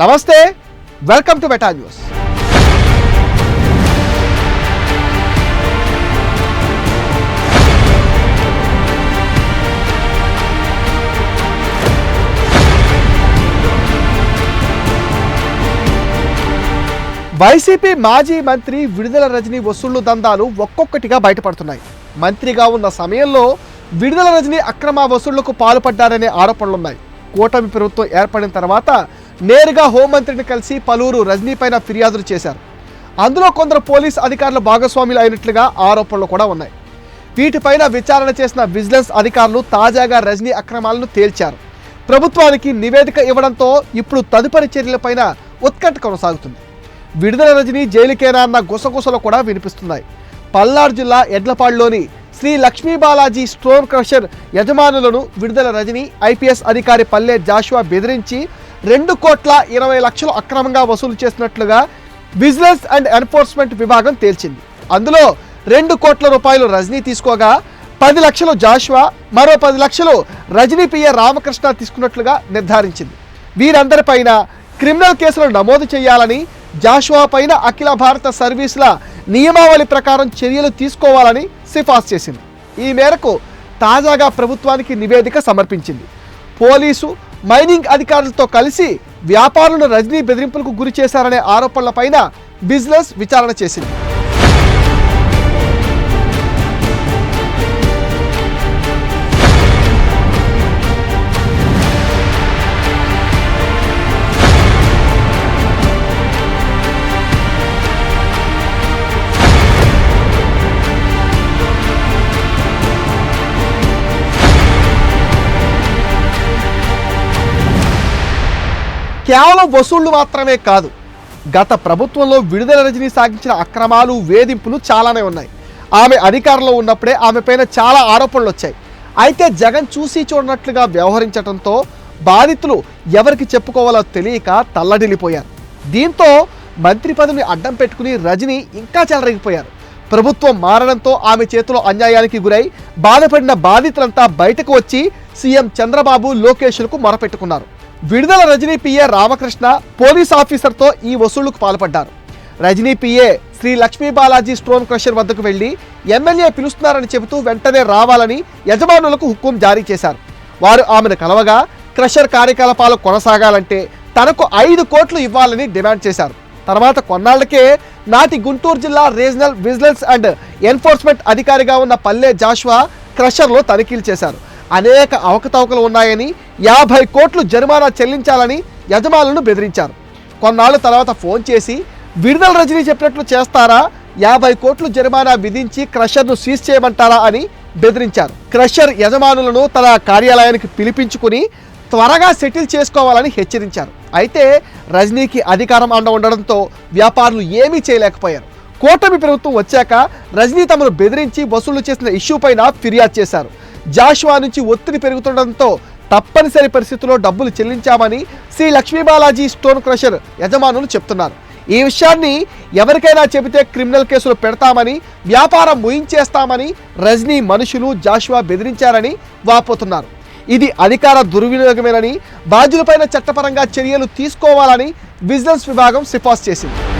నమస్తే welcome to beta news. YCP మాజీ మంత్రి విడుదల రజనీ వసూళ్ళు దందాలు ఒక్కొక్కటిగా బయటపడుతున్నాయి. మంత్రిగా ఉన్న సమయంలో విడుదల రజనీ అక్రమ వసూళ్ళకు పాల్పడ్డారనే ఆరోపణలున్నాయి. కూటమి ప్రభుత్వం ఏర్పడిన తర్వాత నేరుగా హోంమంత్రిని కలిసి పలువురు రజనీ పైన ఫిర్యాదులు చేశారు. అందులో కొందరు పోలీస్ అధికారులు భాగస్వాములు అయినట్లుగా ఆరోపణలు కూడా ఉన్నాయి. వీటిపైన విచారణ చేసిన విజిలెన్స్ అధికారులు తాజాగా రజనీ అక్రమాలను తేల్చారు. ప్రభుత్వానికి నివేదిక ఇవ్వడంతో ఇప్పుడు తదుపరి చర్యలపైన ఉత్కంఠ కొనసాగుతుంది. విడుదల రజనీ జైలుకేనా అన్న గుసగుసలు కూడా వినిపిస్తున్నాయి. పల్నాడు జిల్లా ఎడ్లపాడులోని శ్రీ లక్ష్మీ బాలాజీ స్టోన్ క్రషర్ యజమానులను విడుదల రజని ఐపీఎస్ అధికారి పల్లె జాషువా బెదిరించి రెండు కోట్ల ఇరవై లక్షలు అక్రమంగా వసూలు చేసినట్లుగా విజిలెన్స్ అండ్ ఎన్ఫోర్స్మెంట్ విభాగం తేల్చింది. అందులో రెండు కోట్ల రూపాయలు రజనీ తీసుకోగా పది లక్షలు జాషువా మరో పది లక్షలు రజనీ పియ రామకృష్ణ తీసుకున్నట్లుగా నిర్ధారించింది. వీరందరిపైన క్రిమినల్ కేసులు నమోదు చేయాలని జాషువా పైన అఖిల భారత సర్వీసుల నియమావళి ప్రకారం చర్యలు తీసుకోవాలని సిఫార్సు చేసింది. ఈ మేరకు తాజాగా ప్రభుత్వానికి నివేదిక సమర్పించింది. పోలీసు మైనింగ్ అధికారులతో కలిసి వ్యాపారులను రజనీ బెదిరింపులకు గురి చేశారనే ఆరోపణలపైన బిజినెస్ విచారణ చేసింది. కేవలం వసూళ్ళు మాత్రమే కాదు గత ప్రభుత్వంలో విడుదల రజనీ సాగించిన అక్రమాలు వేధింపులు చాలానే ఉన్నాయి. ఆమె అధికారంలో ఉన్నప్పుడే ఆమె పైన చాలా ఆరోపణలు వచ్చాయి. అయితే జగన్ చూసి చూడనట్లుగా వ్యవహరించడంతో బాధితులు ఎవరికి చెప్పుకోవాలో తెలియక తల్లడిల్లిపోయారు. దీంతో మంత్రి పదవిని అడ్డం పెట్టుకుని రజని ఇంకా చెలరగిపోయారు. ప్రభుత్వం మారడంతో ఆమె చేతిలో అన్యాయానికి గురై బాధపడిన బాధితులంతా బయటకు వచ్చి సీఎం చంద్రబాబు లోకేష్లకు మొరపెట్టుకున్నారు. విడుదల రజనీ పిఏ రామకృష్ణ పోలీస్ ఆఫీసర్తో ఈ వసూళ్ళకు పాల్పడ్డారు. Rajini PA Sri Lakshmi Balaji stone crusher వద్దకు వెళ్ళి ఎమ్మెల్యే పిలుస్తున్నారని చెబుతూ వెంటనే రావాలని యజమానులకు హుక్కుం జారీ చేశారు. వారు ఆమెను కలవగా క్రషర్ కార్యకలాపాలు కొనసాగాలంటే తనకు ఐదు కోట్లు ఇవ్వాలని డిమాండ్ చేశారు. తర్వాత కొన్నాళ్ళకే నాటి గుంటూరు జిల్లా రీజనల్ విజిలెన్స్ అండ్ ఎన్ఫోర్స్మెంట్ అధికారిగా ఉన్న పల్లె జాష్వా క్రషర్లో తనిఖీలు చేశారు. అనేక అవకతవకలు ఉన్నాయని యాభై కోట్లు జరిమానా చెల్లించాలని యజమానులను బెదిరించారు. కొన్నాళ్ళ తర్వాత ఫోన్ చేసి విడుదల రజనీ చెప్పినట్లు చేస్తారా? యాభై కోట్లు జరిమానా విధించి క్రషర్ను సీజ్ చేయమంటారా? అని బెదిరించారు. క్రషర్ యజమానులను తన కార్యాలయానికి పిలిపించుకుని త్వరగా సెటిల్ చేసుకోవాలని హెచ్చరించారు. అయితే రజనీకి అధికారం అండ ఉండడంతో వ్యాపారులు ఏమీ చేయలేకపోయారు. కూటమి ప్రభుత్వం వచ్చాక రజనీ తమను బెదిరించి వసూలు చేసిన ఇష్యూ పైన ఫిర్యాదు చేశారు. జాషువా నుంచి ఒత్తిడి పెరుగుతుండడంతో తప్పనిసరి పరిస్థితుల్లో డబ్బులు చెల్లించామని శ్రీ లక్ష్మీబాలాజీ స్టోన్ క్రషర్ యజమానులు చెప్తున్నారు. ఈ విషయాన్ని ఎవరికైనా చెబితే క్రిమినల్ కేసులు పెడతామని వ్యాపారం ముయించేస్తామని రజనీ మనుషులు జాషువా బెదిరించారని వాపోతున్నారు. ఇది అధికార దుర్వినియోగమేనని బాధ్యులపైన చట్టపరంగా చర్యలు తీసుకోవాలని విజిలెన్స్ విభాగం సిఫార్సు చేసింది.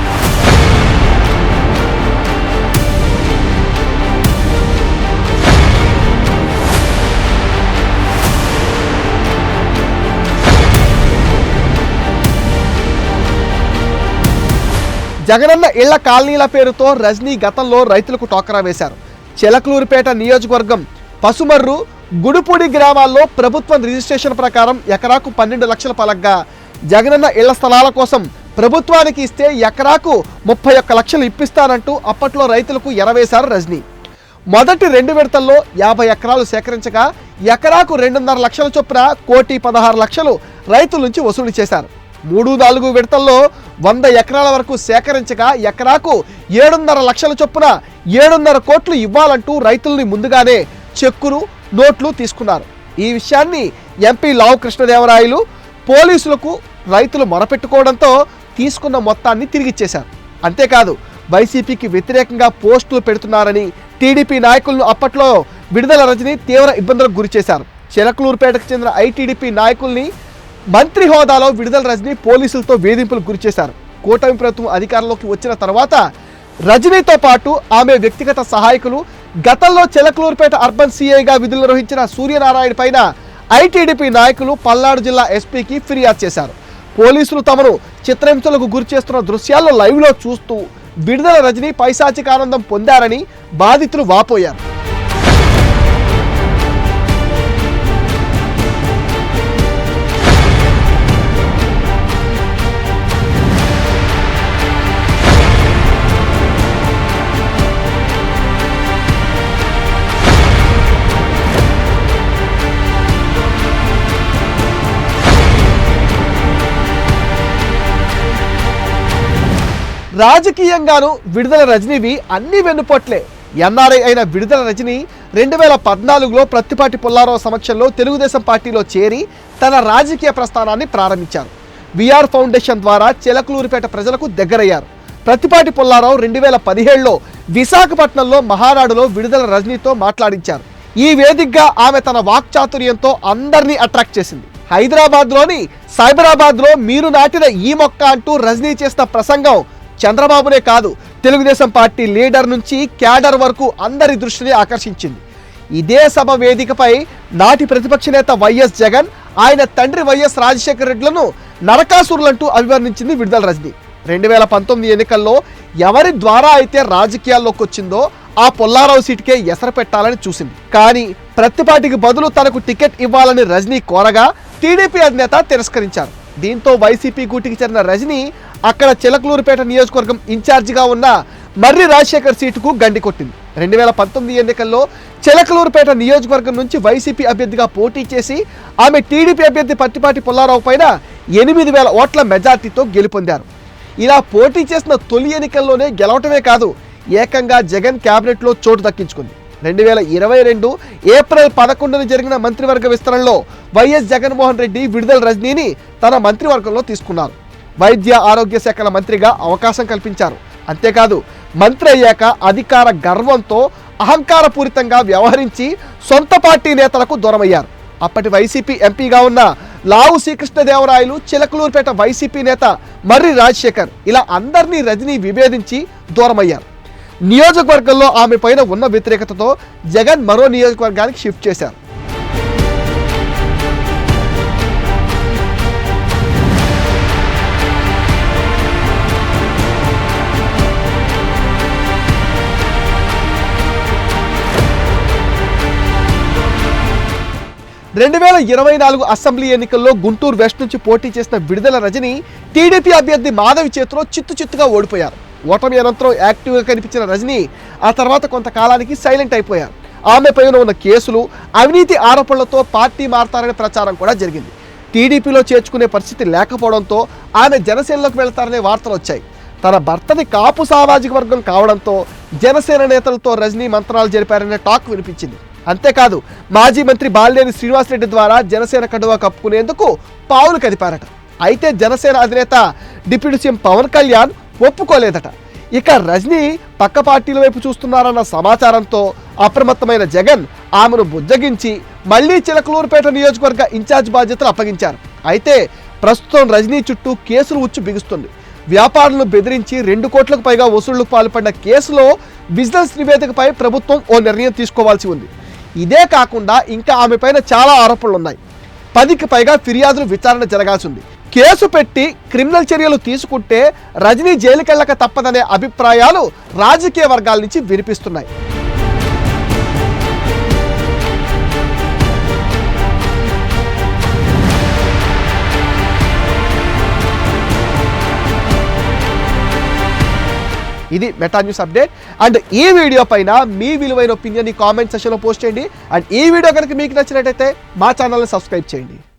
జగనన్న ఇళ్ళ కాలనీల పేరుతో రజనీ గతంలో రైతులకు టోకరా వేశారు. చిలకలూరుపేట నియోజకవర్గం పసుమర్రు గుడుపూడి గ్రామాల్లో ప్రభుత్వం రిజిస్ట్రేషన్ ప్రకారం ఎకరాకు పన్నెండు లక్షల పలగ్గా. జగనన్న ఇళ్ళ స్థలాల కోసం ప్రభుత్వానికి ఇస్తే ఎకరాకు ముప్పై ఒక్క లక్షలు ఇప్పిస్తానంటూ అప్పట్లో రైతులకు ఎరవేశారు రజనీ. మొదటి రెండు విడతల్లో యాభై ఎకరాలు సేకరించగా ఎకరాకు రెండున్నర లక్షల చొప్పున కోటి పదహారు లక్షలు రైతుల నుంచి వసూలు చేశారు. మూడు నాలుగు విడతల్లో వంద ఎకరాల వరకు సేకరించగా ఎకరాకు ఏడున్నర లక్షల చొప్పున ఏడున్నర కోట్లు ఇవ్వాలంటూ రైతుల్ని ముందుగానే చెక్కులు నోట్లు తీసుకున్నారు. ఈ విషయాన్ని ఎంపీ లావు కృష్ణదేవరాయలు పోలీసులకు రైతులు మొరపెట్టుకోవడంతో తీసుకున్న మొత్తాన్ని తిరిగిచ్చేశారు. అంతేకాదు వైసీపీకి వ్యతిరేకంగా పోస్టులు పెడుతున్నారని టీడీపీ నాయకులను అప్పట్లో విడుదల రజని తీవ్ర ఇబ్బందులకు గురిచేశారు. చిలకలూరుపేటకు చెందిన ఐటీడీపీ నాయకుల్ని మంత్రి హోదాలో విడుదల రజనీ పోలీసులతో వేధింపులకు గురిచేశారు కూటమి ప్రభుత్వం అధికారంలోకి వచ్చిన తర్వాత రజనీతో పాటు ఆమె వ్యక్తిగత సహాయకులు గతంలో చిలకలూరుపేట అర్బన్ సీఐగా విధులు నిర్వహించిన సూర్యనారాయణ పైన ఐటీడీపీ నాయకులు పల్నాడు జిల్లా ఎస్పీకి ఫిర్యాదు చేశారు. పోలీసులు తమను చిత్రహింసలకు గురి చేస్తున్న దృశ్యాల్లో లైవ్లో చూస్తూ విడుదల రజనీ పైశాచిక ఆనందం పొందారని బాధితులు వాపోయారు. రాజకీయంగాను విడుదల రజనీవి అన్ని వెన్నుపోట్లే. ఎన్ఆర్ఐ అయిన విడుదల రజని రెండు వేల పద్నాలుగులో ప్రత్తిపాటి పుల్లారావు సమక్షంలో తెలుగుదేశం పార్టీలో చేరి తన రాజకీయ ప్రస్థానాన్ని ప్రారంభించారు. విఆర్ ఫౌండేషన్ ద్వారా చిలకలూరిపేట ప్రజలకు దగ్గరయ్యారు. ప్రతిపాటి పుల్లారావు రెండు వేల పదిహేడులో విశాఖపట్నంలో మహానాడులో విడుదల రజనీతో మాట్లాడించారు. ఈ వేదికగా ఆమె తన వాక్చాతుర్యంతో అందరినీ అట్రాక్ట్ చేసింది. హైదరాబాద్లోని సైబరాబాద్లో మీరు నాటిన ఈ మొక్క అంటూ రజనీ చేసిన ప్రసంగం చంద్రబాబునే కాదు తెలుగుదేశం పార్టీ లీడర్ నుంచి క్యాడర్ వరకు అందరి దృష్టిని ఆకర్షించింది. ఇదే సభ వేదికపై నాటి ప్రతిపక్ష నేత వైఎస్ జగన్ ఆయన తండ్రి వైఎస్ రాజశేఖర రెడ్లను నరకాసురులంటూ అభివర్ణించింది విడుదల రజని. రెండు వేల పంతొమ్మిది ఎన్నికల్లో ఎవరి ద్వారా అయితే రాజకీయాల్లోకి వచ్చిందో ఆ పొల్లారావు సీటుకే ఎసర పెట్టాలని చూసింది. కానీ ప్రతిపాటికి బదులు తనకు టికెట్ ఇవ్వాలని రజనీ కోరగా టీడీపీ అధినేత తిరస్కరించారు. దీంతో వైసీపీ గూటికి చెందిన రజని అక్కడ చిలకలూరుపేట నియోజకవర్గం ఇన్ఛార్జిగా ఉన్న మర్రి రాజశేఖర్ సీటుకు గండి కొట్టింది. రెండు వేల పంతొమ్మిది ఎన్నికల్లో చిలకలూరుపేట నియోజకవర్గం నుంచి వైసీపీ అభ్యర్థిగా పోటీ చేసి ఆమె టీడీపీ అభ్యర్థి పట్టిపాటి పుల్లారావు పైన ఎనిమిది వేల ఓట్ల మెజార్టీతో గెలుపొందారు. ఇలా పోటీ చేసిన తొలి ఎన్నికల్లోనే గెలవటమే కాదు ఏకంగా జగన్ క్యాబినెట్లో చోటు దక్కించుకుంది. రెండు వేల ఇరవై రెండు ఏప్రిల్ పదకొండున జరిగిన మంత్రివర్గ విస్తరణలో వైఎస్ జగన్మోహన్ రెడ్డి విడుదల రజనీని తన మంత్రివర్గంలో తీసుకున్నారు. వైద్య ఆరోగ్య శాఖల మంత్రిగా అవకాశం కల్పించారు. అంతేకాదు మంత్రి అయ్యాక అధికార గర్వంతో అహంకారపూరితంగా వ్యవహరించి సొంత పార్టీ నేతలకు దూరమయ్యారు. అప్పటి వైసీపీ ఎంపీగా ఉన్న లావు శ్రీకృష్ణదేవరాయలు చిలకలూరుపేట వైసీపీ నేత మర్రి రాజశేఖర్ ఇలా అందరినీ రజనీ విభేదించి దూరమయ్యారు. నియోజకవర్గంలో ఆమె పైన ఉన్న వ్యతిరేకతతో జగన్ మరో నియోజకవర్గానికి షిఫ్ట్ చేశారు. రెండు వేల ఇరవై నాలుగు అసెంబ్లీ ఎన్నికల్లో గుంటూరు వెస్ట్ నుంచి పోటీ చేసిన విడుదల రజని టీడీపీ అభ్యర్థి మాధవి చేతిలో చిత్తు చిత్తుగా ఓడిపోయారు. ఓటమి అనంతరం యాక్టివ్గా కనిపించిన రజని ఆ తర్వాత కొంతకాలానికి సైలెంట్ అయిపోయారు. ఆమె పైన ఉన్న కేసులు అవినీతి ఆరోపణలతో పార్టీ మారతారనే ప్రచారం కూడా జరిగింది. టీడీపీలో చేర్చుకునే పరిస్థితి లేకపోవడంతో ఆమె జనసేనలోకి వెళ్తారనే వార్తలు వచ్చాయి. తన భర్తది కాపు సామాజిక వర్గం కావడంతో జనసేన నేతలతో రజనీ మంత్రాలు జరిపారనే టాక్ వినిపించింది. అంతేకాదు మాజీ మంత్రి బాలినేని శ్రీనివాసరెడ్డి ద్వారా జనసేన కడువా కప్పుకునేందుకు పావులు కదిపారట. అయితే జనసేన అధినేత డిప్యూటీ సీఎం పవన్ కళ్యాణ్ ఒప్పుకోలేదట. ఇక రజనీ పక్క పార్టీల వైపు చూస్తున్నారన్న సమాచారంతో అప్రమత్తమైన జగన్ ఆమెను బుజ్జగించి మళ్ళీ చిలకలూరుపేట నియోజకవర్గ ఇన్ఛార్జ్ బాధ్యతలు అప్పగించారు. అయితే ప్రస్తుతం రజనీ చుట్టూ కేసులు ఉచ్చు బిగుస్తుంది. వ్యాపారులను బెదిరించి రెండు కోట్లకు పైగా వసూళ్ళకు పాల్పడిన కేసులో బిజినెస్ నివేదికపై ప్రభుత్వం ఓ నిర్ణయం తీసుకోవాల్సి ఉంది. ఇదే కాకుండా ఇంకా ఆమె పైన చాలా ఆరోపణలు ఉన్నాయి పదికి పైగా ఫిర్యాదులు విచారణ జరగాల్సి ఉంది. కేసు పెట్టి క్రిమినల్ చర్యలు తీసుకుంటే రజనీ జైలుకెళ్ళక తప్పదనే అభిప్రాయాలు రాజకీయ వర్గాల నుంచి వినిపిస్తున్నాయి. ఇది మెటా న్యూస్ అప్డేట్ అండ్ ఈ వీడియో పైన మీ విలువైన ఒపీనియన్ కామెంట్ సెక్షన్లో పోస్ట్ చేయండి. అండ్ ఈ వీడియో కనుక మీకు నచ్చినట్టయితే మా ఛానల్ని సబ్స్క్రైబ్ చేయండి.